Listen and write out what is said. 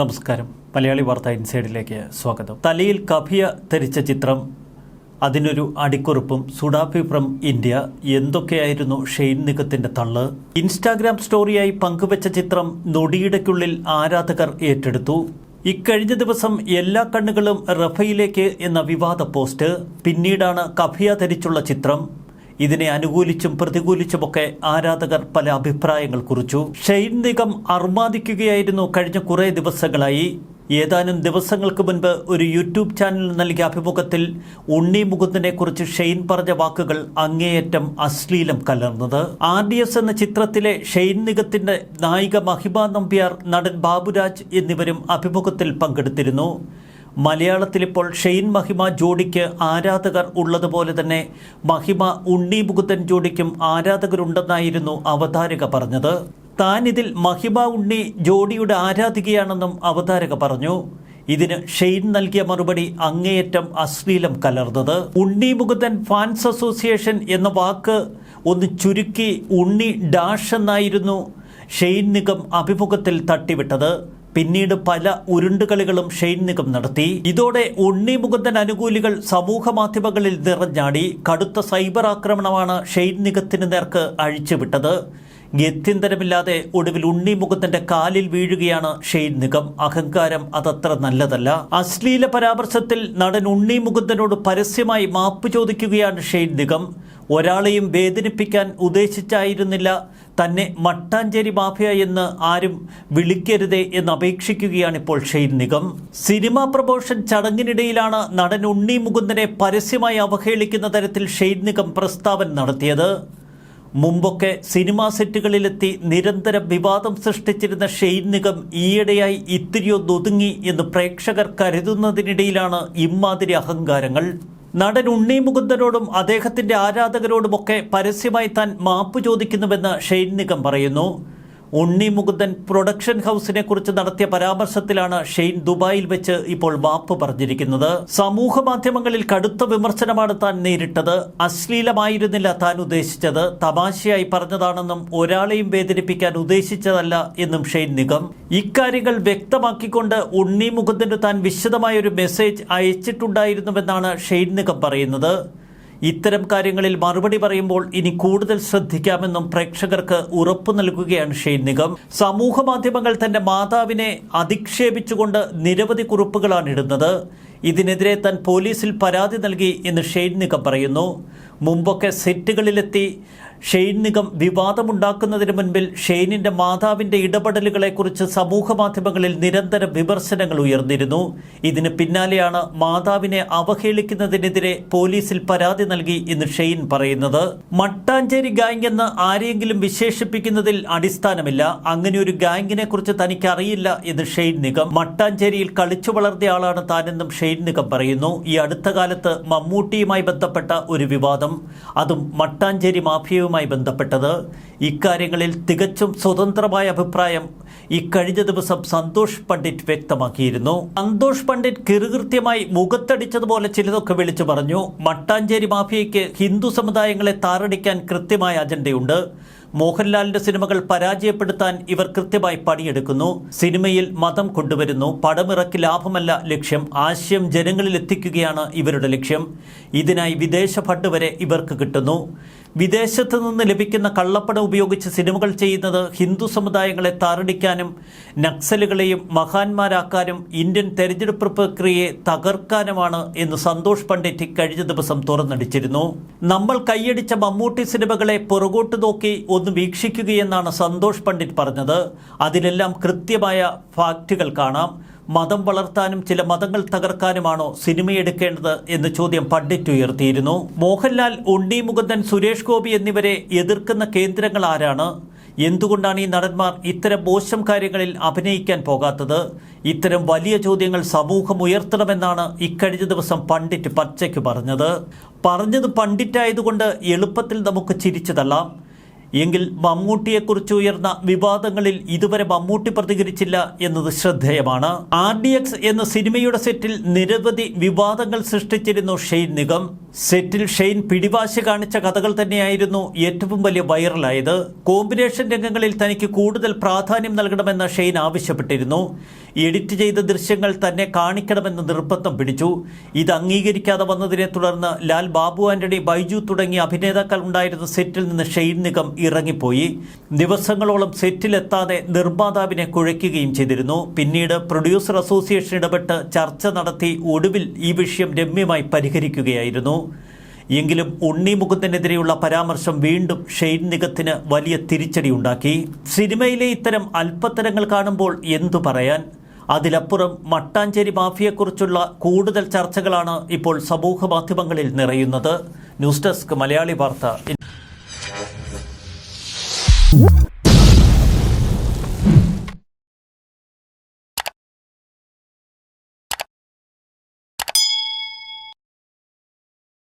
നമസ്കാരം. മലയാളി വാർത്ത ഇൻസൈഡിലേക്ക് സ്വാഗതം. തലയിൽ കഫിയ ധരിച്ച ചിത്രം അതിനൊരു അടിക്കുറിപ്പും സുഡാപ്പി ഫ്രം ഇന്ത്യ എന്തൊക്കെയായിരുന്നു ഷെയ്ൻ നിഗത്തിന്റെ തള്ള്? ഇൻസ്റ്റാഗ്രാം സ്റ്റോറിയായി പങ്കുവച്ച ചിത്രം നൊടിയിടയ്ക്കുള്ളിൽ ആരാധകർ ഏറ്റെടുത്തു. ഇക്കഴിഞ്ഞ ദിവസം എല്ലാ കണ്ണുകളും റഫയിലേക്ക് എന്ന വിവാദ പോസ്റ്റ്. പിന്നീടാണ് കഫിയ ധരിച്ചുള്ള ചിത്രം ഇതിനെ അനുകൂലിച്ചും പ്രതികൂലിച്ചുമൊക്കെ ആരാധകർ പല അഭിപ്രായങ്ങൾ കുറിച്ചു. ഷെയ്ൻ നിഗം അർമാദിക്കുകയായിരുന്നു കഴിഞ്ഞ കുറേ ദിവസങ്ങളായി. ഏതാനും ദിവസങ്ങൾക്ക് മുൻപ് ഒരു യൂട്യൂബ് ചാനലിൽ നൽകിയ അഭിമുഖത്തിൽ ഉണ്ണി മുകുന്ദനെ കുറിച്ച് ഷെയ്ൻ പറഞ്ഞ വാക്കുകൾ അങ്ങേയറ്റം അശ്ലീലം കലർന്നത്. ആർ ഡി എസ് എന്ന ചിത്രത്തിലെ ഷെയ്ൻ നിഗത്തിന്റെ നായിക മഹിമ നമ്പ്യാർ നടൻ ബാബുരാജ് എന്നിവരും അഭിമുഖത്തിൽ പങ്കെടുത്തിരുന്നു. മലയാളത്തിൽ ഇപ്പോൾ ഷെയ്ൻ മഹിമ ജോഡിക്ക് ആരാധകർ ഉള്ളതുപോലെ തന്നെ മഹിമ ഉണ്ണി മുകുന്ദൻ ജോഡിക്കും ആരാധകരുണ്ടെന്നായിരുന്നു അവതാരക പറഞ്ഞത്. താനിതിൽ മഹിമ ഉണ്ണി ജോഡിയുടെ ആരാധികയാണെന്നും അവതാരക പറഞ്ഞു. ഇതിന് ഷെയ്ൻ നൽകിയ മറുപടി അങ്ങേയറ്റം അശ്ലീലം കലർന്നത്. ഉണ്ണി മുകുന്ദൻ ഫാൻസ് അസോസിയേഷൻ എന്ന വാക്ക് ഒന്ന് ചുരുക്കി ഉണ്ണി ഡാഷ് എന്നായിരുന്നു ഷെയ്ൻ നിഗം അഭിമുഖത്തിൽ തട്ടിവിട്ടത്. പിന്നീട് പല ഉരുണ്ടുകളികളും ഷെയ്ൻ നിഗം നടത്തി. ഇതോടെ ഉണ്ണി മുകുന്ദൻ അനുകൂലികൾ സമൂഹ മാധ്യമങ്ങളിൽ നിറഞ്ഞാടി. കടുത്ത സൈബർ ആക്രമണമാണ് ഷെയ്ൻ നിഗത്തിന് നേർക്ക് അഴിച്ചുവിട്ടത്. ഗത്യന്തരമില്ലാതെ ഒടുവിൽ ഉണ്ണി മുകുന്ദന്റെ കാലിൽ വീഴുകയാണ് ഷെയ്ൻ നിഗം. അഹങ്കാരം അതത്ര നല്ലതല്ല. അശ്ലീല പരാമർശത്തിൽ നടൻ ഉണ്ണി മുകുന്ദനോട് പരസ്യമായി മാപ്പ് ചോദിക്കുകയാണ് ഷെയ്ൻ നിഗം. ഒരാളെയും വേദനിപ്പിക്കാൻ ഉദ്ദേശിച്ചായിരുന്നില്ല. തന്നെ മട്ടാഞ്ചേരി മാഫിയ എന്ന് ആരും വിളിക്കരുതേ എന്ന് അപേക്ഷിക്കുകയാണ് ഇപ്പോൾ ഷെയ്ൻ നിഗം. സിനിമാ പ്രമോഷൻ ചടങ്ങിനിടയിലാണ് നടൻ ഉണ്ണി മുകുന്ദനെ പരസ്യമായി അവഹേളിക്കുന്ന തരത്തിൽ ഷെയ്ൻ നിഗം പ്രസ്താവന നടത്തിയത്. മുമ്പൊക്കെ സിനിമാ സെറ്റുകളിലെത്തി നിരന്തരം വിവാദം സൃഷ്ടിച്ചിരുന്ന ഷെയ്ൻ നിഗം ഈയിടെയായി ഇത്തിരിയൊന്നൊതുങ്ങി എന്ന് പ്രേക്ഷകർ കരുതുന്നതിനിടയിലാണ് ഇമ്മാതിരി അഹങ്കാരങ്ങൾ. നടൻ ഉണ്ണി മുകുന്ദനോടും അദ്ദേഹത്തിന്റെ ആരാധകരോടുമൊക്കെ പരസ്യമായി താൻ മാപ്പ് ചോദിക്കുന്നുവെന്ന് ഷെയ്ൻ നിഗം പറയുന്നു. ഉണ്ണി മുകുന്ദൻ പ്രൊഡക്ഷൻ ഹൗസിനെ കുറിച്ച് നടത്തിയ പരാമർശത്തിലാണ് ഷെയ്ൻ ദുബായിൽ വെച്ച് ഇപ്പോൾ വാപ്പ് പറഞ്ഞിരിക്കുന്നത്. സമൂഹ മാധ്യമങ്ങളിൽ കടുത്ത വിമർശനമാണ് താൻ നേരിട്ടത്. അശ്ലീലമായിരുന്നില്ല താൻ ഉദ്ദേശിച്ചത്. തമാശയായി പറഞ്ഞതാണെന്നും ഒരാളെയും വേദനിപ്പിക്കാൻ ഉദ്ദേശിച്ചതല്ല എന്നും ഷെയ്ൻ നിഗം. ഇക്കാര്യങ്ങൾ വ്യക്തമാക്കിക്കൊണ്ട് ഉണ്ണി മുകുന്ദന് താൻ വിശദമായ ഒരു മെസ്സേജ് അയച്ചിട്ടുണ്ടായിരുന്നുവെന്നാണ് ഷെയ്ൻ നിഗം പറയുന്നത്. ഇത്തരം കാര്യങ്ങളിൽ മറുപടി പറയുമ്പോൾ ഇനി കൂടുതൽ ശ്രദ്ധിക്കാമെന്നും പ്രേക്ഷകർക്ക് ഉറപ്പു നൽകുകയാണ് ഷെയ്ൻ നിഗം. സമൂഹ മാധ്യമങ്ങൾ തന്റെ മാതാവിനെ അധിക്ഷേപിച്ചുകൊണ്ട് നിരവധി കുറിപ്പുകളാണ് ഇടുന്നത്. ഇതിനെതിരെ താൻ പോലീസിൽ പരാതി നൽകി എന്ന് ഷെയ്ൻ നിഗം പറയുന്നു. മുമ്പൊക്കെ സെറ്റുകളിലെത്തി ഷെയ്ൻ നിഗം വിവാദമുണ്ടാക്കുന്നതിന് മുൻപിൽ ഷെയ്നിന്റെ മാതാവിന്റെ ഇടപെടലുകളെക്കുറിച്ച് സമൂഹ മാധ്യമങ്ങളിൽ നിരന്തരം വിമർശനങ്ങൾ ഉയർന്നിരുന്നു. ഇതിന് പിന്നാലെയാണ് മാതാവിനെ അവഹേളിക്കുന്നതിനെതിരെ പോലീസിൽ പരാതി നൽകി എന്ന് ഷെയ്ൻ പറയുന്നത്. മട്ടാഞ്ചേരി ഗാങ് എന്ന് ആരെയെങ്കിലും വിശേഷിപ്പിക്കുന്നതിൽ അടിസ്ഥാനമില്ല. അങ്ങനെ ഒരു ഗാങ്ങിനെ കുറിച്ച് തനിക്ക് അറിയില്ല എന്ന് ഷെയ്ൻ നിഗം. മട്ടാഞ്ചേരിയിൽ കളിച്ചു വളർത്തിയ ആളാണ് താനെന്നും ഷെയ്ൻ നിഗം പറയുന്നു. ഈ അടുത്ത കാലത്ത് മമ്മൂട്ടിയുമായി ബന്ധപ്പെട്ട ഒരു വിവാദം. അതും മട്ടാഞ്ചേരി മാഫിയയുമായി ബന്ധപ്പെട്ടത്. ഇക്കാര്യങ്ങളിൽ തികച്ചും സ്വതന്ത്രമായ അഭിപ്രായം ഇക്കഴിഞ്ഞ ദിവസം സന്തോഷ് പണ്ഡിറ്റ് വ്യക്തമാക്കിയിരുന്നു. സന്തോഷ് പണ്ഡിറ്റ് കിറുകൃത്യമായി മുഖത്തടിച്ചതുപോലെ ചിലതൊക്കെ വിളിച്ചു പറഞ്ഞു. മട്ടാഞ്ചേരി മാഫിയയ്ക്ക് ഹിന്ദു സമുദായങ്ങളെ താറടിക്കാൻ കൃത്യമായ അജണ്ടയുണ്ട്. മോഹൻലാലിന്റെ സിനിമകൾ പരാജയപ്പെടുത്താൻ ഇവർ കൃത്യമായി പണിയെടുക്കുന്നു. സിനിമയിൽ മതം കൊണ്ടുവരുന്നു. പടമിറക്കി ലാഭമല്ല ലക്ഷ്യം. ആശയം ജനങ്ങളിൽ എത്തിക്കുകയാണ് ഇവരുടെ ലക്ഷ്യം. ഇതിനായി വിദേശ ഫണ്ട് വരെ ഇവർക്ക് കിട്ടുന്നു. വിദേശത്ത് നിന്ന് ലഭിക്കുന്ന കള്ളപ്പണം ഉപയോഗിച്ച് സിനിമകൾ ചെയ്യുന്നത് ഹിന്ദു സമുദായങ്ങളെ താറടിക്കാനും നക്സലുകളെയും മഹാന്മാരാക്കാനും ഇന്ത്യൻ തെരഞ്ഞെടുപ്പ് പ്രക്രിയയെ തകർക്കാനുമാണ് എന്ന് സന്തോഷ് പണ്ഡിറ്റ് കഴിഞ്ഞ ദിവസം തുറന്നടിച്ചിരുന്നു. നമ്മൾ കൈയടിച്ച മമ്മൂട്ടി സിനിമകളെ പുറകോട്ട് നോക്കി ഒന്ന് വീക്ഷിക്കുകയെന്നാണ് സന്തോഷ് പണ്ഡിറ്റ് പറഞ്ഞത്. അതിലെല്ലാം കൃത്യമായ ഫാക്റ്റുകൾ കാണാം. മതം വളർത്താനും ചില മതങ്ങൾ തകർക്കാനുമാണോ സിനിമയെടുക്കേണ്ടത് എന്ന ചോദ്യം പണ്ഡിറ്റ് ഉയർത്തിയിരുന്നു. മോഹൻലാൽ ഉണ്ണി മുകുന്ദൻ സുരേഷ് ഗോപി എന്നിവരെ എതിർക്കുന്ന കേന്ദ്രങ്ങൾ ആരാണ്? എന്തുകൊണ്ടാണ് ഈ നടന്മാർ ഇത്തരം മോശം കാര്യങ്ങളിൽ അഭിനയിക്കാൻ പോകാത്തത്? ഇത്തരം വലിയ ചോദ്യങ്ങൾ സമൂഹം ഉയർത്തണമെന്നാണ് ഇക്കഴിഞ്ഞ ദിവസം പണ്ഡിറ്റ് പച്ചയ്ക്ക് പറഞ്ഞത്. പറഞ്ഞത് പണ്ഡിറ്റായതുകൊണ്ട് എളുപ്പത്തിൽ നമുക്ക് ചിരിച്ചു തള്ളാം എങ്കിൽ മമ്മൂട്ടിയെക്കുറിച്ച് ഉയർന്ന വിവാദങ്ങളിൽ ഇതുവരെ മമ്മൂട്ടി പ്രതികരിച്ചില്ല എന്നത് ശ്രദ്ധേയമാണ്. ആർ ഡി എക്സ് എന്ന സിനിമയുടെ സെറ്റിൽ നിരവധി വിവാദങ്ങൾ സൃഷ്ടിച്ചിരുന്നു ഷെയ്ൻ നിഗം. സെറ്റിൽ ഷെയ്ൻ പിടിവാശി കാണിച്ച കഥകൾ തന്നെയായിരുന്നു ഏറ്റവും വലിയ വൈറലായത്. കോമ്പിനേഷൻ രംഗങ്ങളിൽ തനിക്ക് കൂടുതൽ പ്രാധാന്യം നൽകണമെന്ന് ഷെയ്ൻ ആവശ്യപ്പെട്ടിരുന്നു. എഡിറ്റ് ചെയ്ത ദൃശ്യങ്ങൾ തന്നെ കാണിക്കണമെന്ന് നിർബന്ധം പിടിച്ചു. ഇത് അംഗീകരിക്കാതെ വന്നതിനെ തുടർന്ന് ലാൽ ബാബു ആന്റണി ബൈജു തുടങ്ങിയ അഭിനേതാക്കൾ ഉണ്ടായിരുന്ന സെറ്റിൽ നിന്ന് ഷെയ്ൻ നിഗം ഇറങ്ങിപ്പോയി. ദിവസങ്ങളോളം സെറ്റിലെത്താതെ നിർമ്മാതാവിനെ കുഴയ്ക്കുകയും ചെയ്തിരുന്നു. പിന്നീട് പ്രൊഡ്യൂസർ അസോസിയേഷൻ ഇടപെട്ട് ചർച്ച നടത്തി ഒടുവിൽ ഈ വിഷയം രമ്യമായി പരിഹരിക്കുകയായിരുന്നു. എങ്കിലും ഉണ്ണി മുകുന്ദനെതിരെയുള്ള പരാമർശം വീണ്ടും ഷെയ്ൻ നിഗത്തിന് വലിയ തിരിച്ചടിയുണ്ടാക്കി. സിനിമയിലെ ഇത്തരം അല്പത്തരങ്ങൾ കാണുമ്പോൾ എന്തു പറയാൻ? അതിലപ്പുറം മട്ടാഞ്ചേരി മാഫിയെക്കുറിച്ചുള്ള കൂടുതൽ ചർച്ചകളാണ് ഇപ്പോൾ സമൂഹ മാധ്യമങ്ങളിൽ നിറയുന്നത്. ന്യൂസ് ഡെസ്ക് മലയാളി വാർത്ത.